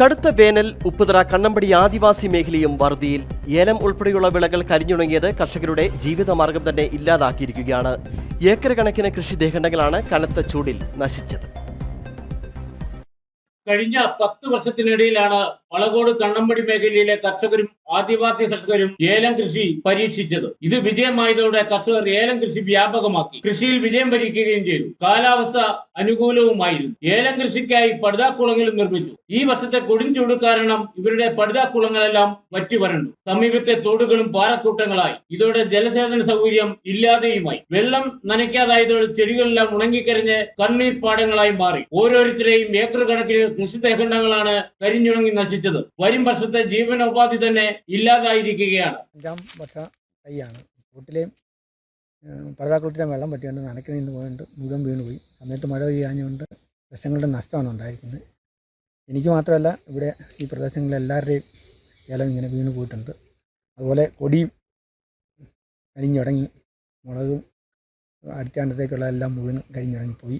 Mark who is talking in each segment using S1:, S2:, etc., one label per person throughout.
S1: കടുത്ത വേനൽ ഉപ്പുതറ കണ്ണമ്പടി ആദിവാസി മേഖലയും വറുതിയിൽ ഏലം ഉൾപ്പെടെയുള്ള വിളകൾ കരിഞ്ഞുണങ്ങിയത് കർഷകരുടെ ജീവിതമാർഗം തന്നെ ഇല്ലാതാക്കിയിരിക്കുകയാണ്. ഏക്കർ കണക്കിന് കൃഷിദേഹണ്ഡങ്ങളാണ് കനത്ത ചൂടിൽ നശിച്ചത്.
S2: കഴിഞ്ഞ പത്ത് വർഷത്തിനിടയിലാണ് വളകോട് കണ്ണമ്പടി മേഖലയിലെ കർഷകരും ആദിവാസി കർഷകരും ഏലം കൃഷി പരീക്ഷിച്ചത്. ഇത് വിജയമായതോടെ കർഷകർ ഏലം കൃഷി വ്യാപകമാക്കി. കൃഷിയിൽ വിജയം വരിക്കുകയും ചെയ്തു. കാലാവസ്ഥ അനുകൂലവുമായിരുന്നു. ഏലം കൃഷിക്കായി പടുതാക്കുളങ്ങളും നിർമ്മിച്ചു. ഈ വർഷത്തെ കൊടുംചൂട് കാരണം ഇവരുടെ പടുതാക്കുളങ്ങളെല്ലാം വറ്റി വരണ്ടു സമീപത്തെ തോടുകളും പാറക്കൂട്ടങ്ങളായി. ഇതോടെ ജലസേചന സൗകര്യം ഇല്ലാതെയുമായി. വെള്ളം നനയ്ക്കാതായതോടെ ചെടികളെല്ലാം ഉണങ്ങിക്കരിഞ്ഞ് കണ്ണീർ പാടങ്ങളായി മാറി. ഓരോരുത്തരെയും ഏക്കർ കണക്കിന് കൃഷി തേഖണ്ഡങ്ങളാണ് കരിഞ്ഞുണങ്ങി നശിച്ചത് വരും വർഷത്തെ ജീവനോപാധി തന്നെ ഇല്ലാതായിരിക്കുകയാണ്.
S3: അഞ്ചാം വർഷ തൈയാണ്. കൂട്ടിലെയും പഴുതാക്കുളത്തിലെ വെള്ളം പറ്റിയുണ്ട് നനയ്ക്ക് നിന്ന് പോയിട്ട് മുഴുവൻ വീണുപോയി. സമയത്ത് മഴ പെയ്യാഞ്ഞുകൊണ്ട് ലക്ഷങ്ങളുടെ നഷ്ടമാണ് ഉണ്ടായിരിക്കുന്നത്. എനിക്ക് മാത്രമല്ല ഇവിടെ ഈ പ്രദേശങ്ങളിൽ എല്ലാവരുടെയും ഏലം ഇങ്ങനെ വീണ് പോയിട്ടുണ്ട്. അതുപോലെ കൊടിയും കരിഞ്ഞുടങ്ങി മുളകും അടിച്ചാണ്ടത്തേക്കുള്ള എല്ലാം മുഴുവൻ കരിഞ്ഞുടങ്ങിപ്പോയി.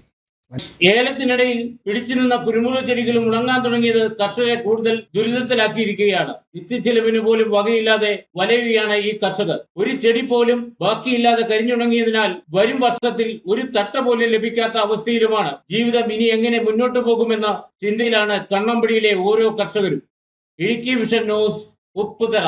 S2: ഏലത്തിനിടയിൽ പിടിച്ചു നിന്ന കുരുമുളക് ചെടികളും ഉണങ്ങാൻ തുടങ്ങിയത് കർഷകരെ കൂടുതൽ ദുരിതത്തിലാക്കിയിരിക്കുകയാണ്. നിത്യച്ചെലവിന് പോലും വകയില്ലാതെ വലയുകയാണ് ഈ കർഷകർ. ഒരു ചെടി പോലും ബാക്കിയില്ലാതെ കരിഞ്ഞുണങ്ങിയതിനാൽ വരും വർഷത്തിൽ ഒരു തട്ട പോലും ലഭിക്കാത്ത അവസ്ഥയിലുമാണ് ജീവിതം ഇനി എങ്ങനെ മുന്നോട്ടു പോകുമെന്ന ചിന്തയിലാണ് കണ്ണമ്പടിയിലെ ഓരോ കർഷകരും. Idukki vision news Upputhara.